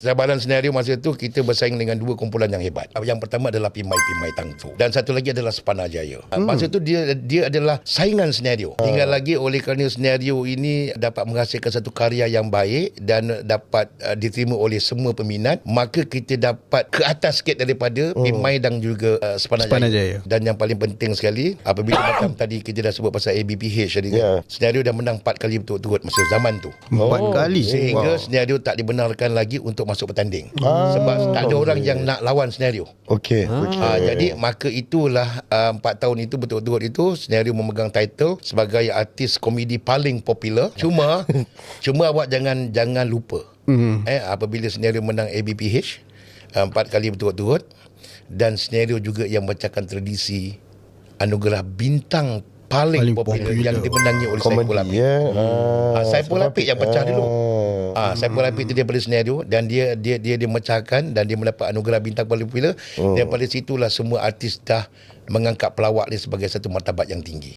Zabaran senario masa itu kita bersaing dengan dua kumpulan yang hebat. Yang pertama adalah Pimai Pimai Tangtu dan satu lagi adalah Sepana Jaya. Hmm. Masa itu dia dia adalah saingan senario. Tinggal lagi oleh kerana senario ini dapat menghasilkan satu karya yang baik dan dapat uh, diterima oleh semua peminat, maka kita dapat ke atas sikit daripada hmm. Pimai dan juga uh, Sepana, Sepana Jaya. Jaya. Dan yang paling penting sekali apabila macam tadi kita dah sebut pasal ABPH tadi Ya. kan. Senario dah menang 4 kali berturut-turut masa zaman tu. Empat Oh, kali. Sehingga senario tak dibenarkan lagi untuk masuk bertanding. Ah, Sebab tak ada orang yang nak lawan senario. Okey. Okey. Ah, jadi maka itulah ah, empat tahun itu betul-betul itu senario memegang title sebagai artis komedi paling popular. Cuma cuma awak jangan jangan lupa. Mhm. Eh apabila senario menang ABPH ah, empat kali berturut-turut dan senario juga yang bacakan tradisi anugerah bintang paling, Paling popular, popular. yang dimenangi oleh Saiful Apik. ya. Ah, Saiful Apik yang pecah dulu. Ah. Ah, Saiful Apik itu daripada senario dan dia dia dia memecahkan dan dia mendapat anugerah bintang paling popular. Oh. Daripada situlah semua artis dah mengangkat pelawak dia sebagai satu martabat yang tinggi.